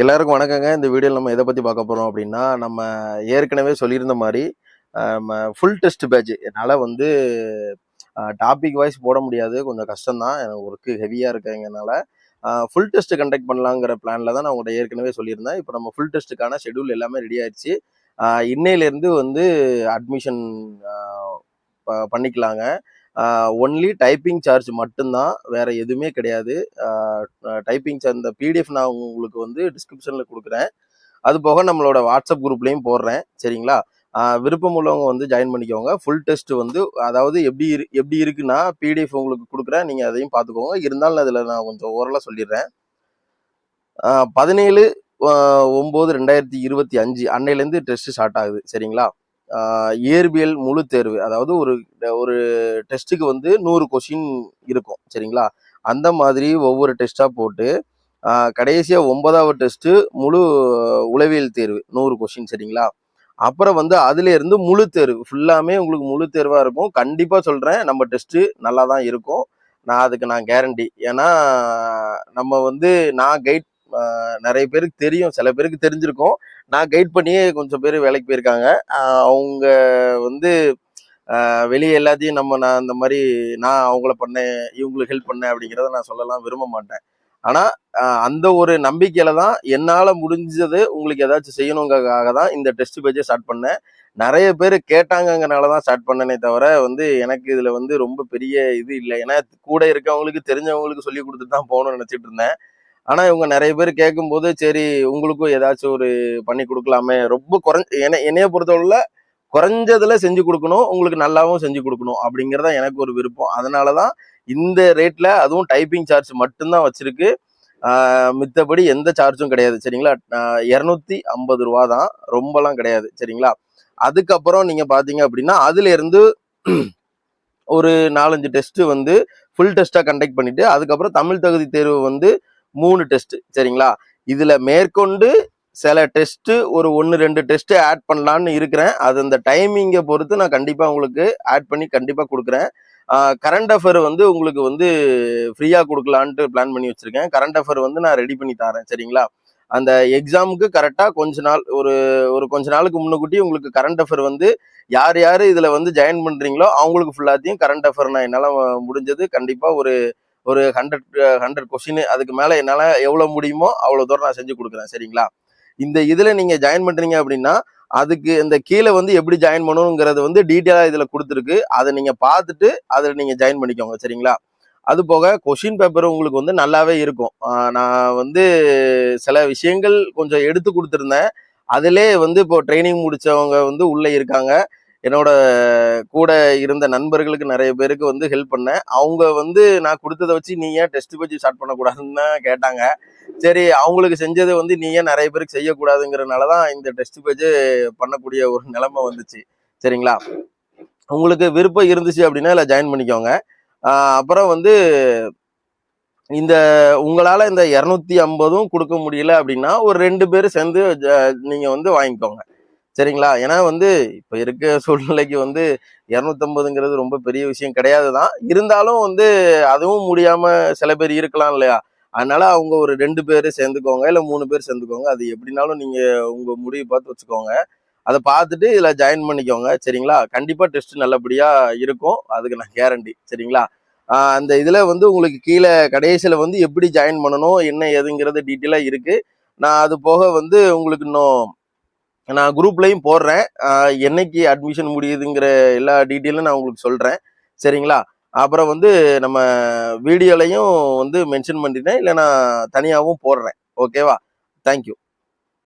எல்லாருக்கும் வணக்கங்க. இந்த வீடியோவில் நம்ம எதை பற்றி பார்க்க போகிறோம் அப்படின்னா நம்ம ஏற்கனவே சொல்லியிருந்த மாதிரி ஃபுல் டெஸ்ட் பேட்ச் என்னால் வந்து டாபிக் வைஸ் போட முடியாது. கொஞ்சம் கஷ்டம்தான். எனக்கு ஒர்க்கு ஹெவியாக இருக்கங்கனால ஃபுல் டெஸ்ட் கண்டக்ட் பண்ணலாங்கிற பிளானில் தான் நான் உங்கள்கிட்ட ஏற்கனவே சொல்லியிருந்தேன். இப்போ நம்ம ஃபுல் டெஸ்ட்டுக்கான ஷெடியூல் எல்லாமே ரெடி ஆயிடுச்சு. இன்னையிலேருந்து வந்து அட்மிஷன் பண்ணிக்கலாங்க. ஒன்லி டைப்பிங் சார்ஜ் மட்டும்தான் வேற எதுவுமே கிடையாது. டைப்பிங் சார்ஜ் இந்த பிடிஎஃப் நான் உங்களுக்கு வந்து டிஸ்கிரிப்ஷனில் கொடுக்குறேன். அது போக நம்மளோட வாட்ஸ்அப் குரூப்லேயும் போடுறேன் சரிங்களா? விருப்பம் உள்ளவங்க வந்து ஜாயின் பண்ணிக்கோங்க. ஃபுல் டெஸ்ட் வந்து அதாவது எப்படி இரு எப்படி இருக்குன்னா பிடிஎஃப் உங்களுக்கு கொடுக்குறேன் நீங்கள் அதையும் பார்த்துக்கோங்க. இருந்தாலும் அதில் நான் கொஞ்சம் ஓரலாக சொல்லிடுறேன். பதினேழு ஒம்பது ரெண்டாயிரத்தி இருபத்தி அஞ்சு அன்னையிலேருந்து டெஸ்ட் ஸ்டார்ட் ஆகுது சரிங்களா? இயற்பியல் முழு தேர்வு. அதாவது ஒரு ஒரு டெஸ்ட்டுக்கு வந்து நூறு கொஷின் இருக்கும் சரிங்களா? அந்த மாதிரி ஒவ்வொரு டெஸ்ட்டாக போட்டு கடைசியாக ஒன்பதாவது டெஸ்ட்டு முழு உளவியல் தேர்வு நூறு கொஷின் சரிங்களா? அப்புறம் வந்து அதுலேருந்து முழு தேர்வு ஃபுல்லாமே உங்களுக்கு முழு தேர்வாக இருக்கும். கண்டிப்பாக சொல்கிறேன் நம்ம டெஸ்ட்டு நல்லா தான் இருக்கும். நான் அதுக்கு நான் கேரண்டி ஏன்னா நம்ம வந்து நான் கைட் நிறைய பேருக்கு தெரியும். சில பேருக்கு தெரிஞ்சிருக்கும். நான் கைட் பண்ணியே கொஞ்சம் பேர் வேலைக்கு போயிருக்காங்க. அவங்க வந்து வெளியே எல்லாத்தையும் நம்ம நான் இந்த மாதிரி நான் அவங்கள பண்ணேன் இவங்களுக்கு ஹெல்ப் பண்ணேன் அப்படிங்கிறத நான் சொல்லலாம் விரும்ப மாட்டேன். ஆனால் அந்த ஒரு நம்பிக்கையில தான் என்னால் முடிஞ்சது உங்களுக்கு ஏதாச்சும் செய்யணுங்கிறதுக்காக தான் இந்த டெஸ்ட் பேஜை ஸ்டார்ட் பண்ணேன். நிறைய பேர் கேட்டாங்கங்கிறனால தான் ஸ்டார்ட் பண்ணனே தவிர வந்து எனக்கு இதில் வந்து ரொம்ப பெரிய இது இல்லை. ஏன்னா கூட இருக்கவங்களுக்கு தெரிஞ்சவங்களுக்கு சொல்லி கொடுத்துட்டு தான் போகணும்னு நினச்சிட்டு இருந்தேன். ஆனால் இவங்க நிறைய பேர் கேட்கும்போது சரி உங்களுக்கும் ஏதாச்சும் ஒரு பண்ணி கொடுக்கலாமே. ரொம்ப குறைஞ்ச என்ன என்னைய பொறுத்தவரையில் குறைஞ்சதுல செஞ்சு கொடுக்கணும் உங்களுக்கு நல்லாவும் செஞ்சு கொடுக்கணும் அப்படிங்கிறதா எனக்கு ஒரு விருப்பம். அதனால தான் இந்த ரேட்ல அதுவும் டைப்பிங் சார்ஜ் மட்டும்தான் வச்சிருக்கு. மித்தபடி எந்த சார்ஜும் கிடையாது சரிங்களா? இரநூத்தி ஐம்பது ரூபா தான். ரொம்பலாம் கிடையாது சரிங்களா? அதுக்கப்புறம் நீங்க பாத்தீங்க அப்படின்னா அதுல இருந்து ஒரு நாலஞ்சு டெஸ்ட் வந்து ஃபுல் டெஸ்டா கண்டக்ட் பண்ணிட்டு அதுக்கப்புறம் தமிழ் தகுதி தேர்வு வந்து மூணு டெஸ்ட் சரிங்களா? இதுல மேற்கொண்டு சில டெஸ்ட் ஒரு ஒன்று ரெண்டு டெஸ்ட் ஆட் பண்ணலான்னு இருக்கிறேன். அது அந்த டைமிங்கை பொறுத்து நான் கண்டிப்பாக உங்களுக்கு ஆட் பண்ணி கண்டிப்பாக கொடுக்குறேன். கரண்ட் அஃபேர் வந்து உங்களுக்கு வந்து ஃப்ரீயாக கொடுக்கலான்ட்டு பிளான் பண்ணி வச்சுருக்கேன். கரண்ட் அஃபேர் வந்து நான் ரெடி பண்ணி தரேன் சரிங்களா? அந்த எக்ஸாமுக்கு கரெக்டாக கொஞ்ச நாள் ஒரு ஒரு கொஞ்ச நாளுக்கு முன்னுக்கூட்டி உங்களுக்கு கரண்ட் அஃபேர் வந்து யார் யார் இதில் வந்து ஜாயின் பண்ணுறீங்களோ அவங்களுக்கு ஃபுல்லாத்தையும் கரண்ட் அஃபேர் நான் என்னால் முடிஞ்சது கண்டிப்பாக ஒரு ஒரு ஹண்ட்ரட் ஹண்ட்ரட் கொஸ்டின் அதுக்கு மேலே என்னால் எவ்வளோ முடியுமோ அவ்வளோ தூரம் நான் செஞ்சு கொடுக்குறேன் சரிங்களா? இந்த இதில் நீங்கள் ஜாயின் பண்ணுறீங்க அப்படின்னா அதுக்கு இந்த கீழே வந்து எப்படி ஜாயின் பண்ணணுங்கிறது வந்து டீட்டெயிலாக இதில் கொடுத்துருக்கு. அதை நீங்கள் பார்த்துட்டு அதில் நீங்கள் ஜாயின் பண்ணிக்கோங்க சரிங்களா? அது போக கொஷின் பேப்பர் உங்களுக்கு வந்து நல்லாவே இருக்கும். நான் வந்து சில விஷயங்கள் கொஞ்சம் எடுத்து கொடுத்துருந்தேன். அதிலே வந்து இப்போ ட்ரைனிங் முடித்தவங்க வந்து உள்ளே இருக்காங்க. என்னோட கூட இருந்த நண்பர்களுக்கு நிறைய பேருக்கு வந்து ஹெல்ப் பண்ணேன். அவங்க வந்து நான் கொடுத்ததை வச்சு நீ ஏன் டெஸ்ட் வச்சு ஸ்டார்ட் பண்ணக்கூடாதுன்னு தான் கேட்டாங்க. சரி அவங்களுக்கு செஞ்சதை வந்து நீ ஏன் நிறைய பேருக்கு செய்யக்கூடாதுங்கிறனால தான் இந்த டெஸ்ட் பேஜ் பண்ணக்கூடிய ஒரு நிலைமை வந்துச்சு. சரிங்களா? உங்களுக்கு விருப்பம் இருந்துச்சு அப்படின்னா இதில் ஜாயின் பண்ணிக்கோங்க. அப்புறம் வந்து இந்த உங்களால் இந்த இரநூத்தி ஐம்பதும் கொடுக்க முடியல அப்படின்னா ஒரு ரெண்டு பேரும் சேர்ந்து ஜ- வந்து வாங்கிக்கோங்க. சரிங்களா? ஏன்னா வந்து இப்போ இருக்க சூழ்நிலைக்கு வந்து இரநூத்தம்பதுங்கிறது ரொம்ப பெரிய விஷயம் கிடையாது தான். இருந்தாலும் வந்து அதுவும் முடியாமல் சில பேர் இருக்கலாம் இல்லையா? அதனால அவங்க ஒரு ரெண்டு பேர் சேர்ந்துக்கோங்க இல்லை மூணு பேர் சேர்ந்துக்கோங்க. அது எப்படினாலும் நீங்கள் உங்கள் முடிவு பார்த்து வச்சுக்கோங்க. அதை பார்த்துட்டு இதில் ஜாயின் பண்ணிக்கோங்க சரிங்களா? கண்டிப்பாக டெஸ்ட் நல்லபடியாக இருக்கும். அதுக்கு நான் கேரண்டி சரிங்களா? அந்த இதில் வந்து உங்களுக்கு கீழே கடைசியில் வந்து எப்படி ஜாயின் பண்ணணும் என்ன ஏதுங்கிறது டீட்டெயிலாக இருக்குது நான் அது போக வந்து உங்களுக்கு இன்னும் நான் குரூப்லையும் போடுறேன். என்னைக்கு அட்மிஷன் முடியுதுங்கிற எல்லா டீட்டெயிலும் நான் உங்களுக்கு சொல்கிறேன் சரிங்களா? அப்புறம் வந்து நம்ம வீடியோலையும் வந்து மென்ஷன் பண்ணிட்டேன். இல்லை நான் தனியாகவும் போடுறேன் ஓகேவா தேங்க்யூ